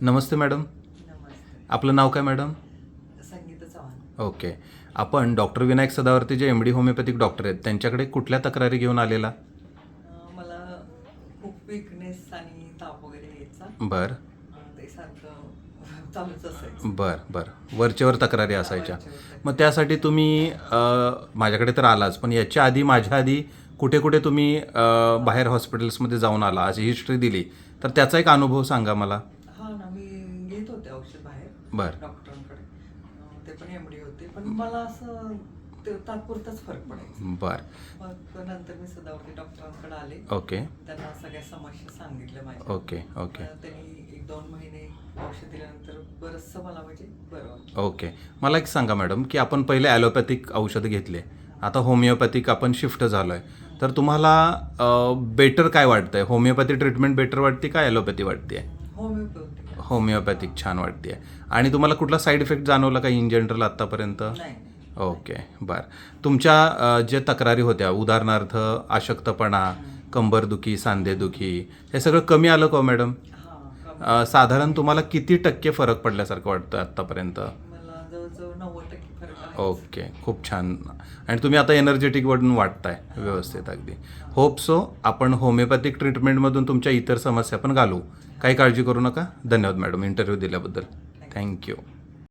नमस्ते madam. नमस्ते. आपलं नाव काय मॅडम? संगीता चव्हाण. ओके. आपण डॉक्टर विनायक सदावर्ती जे एम डी होमिओपॅथिक डॉक्टर आहेत त्यांच्याकडे कुठल्या तक्रारी घेऊन आलेला? अं, मला खूप विकनेस आणि ताप वगैरे यायचा. बर. अं, ते सारखं चालूच असायचं. बर बर. वरचेवर तक्रारी असायच्या. मग त्यासाठी तुम्ही अ, माझ्याकडे तर आलाच पण याच्या आधी माझ्या आधी कुठे कुठे तुम्ही अ, बाहेर हॉस्पिटल्समध्ये जाऊन आला अशी हिस्ट्री दिली. तर त्याचा एक अनुभव सांगा मला हा ना मी घेत होते औषध बाहेर बर. डॉक्टरांकडे. ते पण एमडी होते पण मला असं ते तात्पुरताच फरक पडायचा. बर. मग नंतर मी सदावरती डॉक्टरांकडे आले. ओके. त्यांना सगळ्या समस्या सांगितल्या माझ्या. Okay okay. त्यांनी एक दोन महिने औषध दिल्यानंतर बरंचसं मला म्हणजे बरं वाटलं. ओके. मला एक सांगा मॅडम की आपण पहिले ॲलोपॅथिक औषध घेतले. आता होमिओपॅथिक आपण शिफ्ट झालो आहे तर तुम्हाला बेटर काय वाटतंय? होमिओपॅथी ट्रीटमेंट बेटर वाटते का ॲलोपॅथी वाटते? होमिओपॅथिक. होमिओपॅथिक छान वाटते आणि तुम्हाला कुठला साईड इफेक्ट जाणवला का इन जनरल आत्तापर्यंत नाही ओके बरं. तुमच्या अ, जे तक्रारी होत्या उदाहरणार्थ अशक्तपणा कंबरदुखी सांधेदुखी हे सगळं कमी आलं का हो, मॅडम? हा कमी. अ, साधारण तुम्हाला किती टक्के फरक पडल्यासारखं वाटतं आत्तापर्यंत मला जवळजवळ नव्वद टक्के फरक आहे. ओके खूप छान. आणि तुम्ही आता एनर्जेटिक वाढून वाटताय व्यवस्थित अगदी. होप सो आपण होमिओपॅथिक ट्रीटमेंटमधून तुमच्या इतर समस्या पण घालू. काही काळजी करू नका. धन्यवाद मॅडम इंटरव्ह्यू दिल्याबद्दल. थँक्यू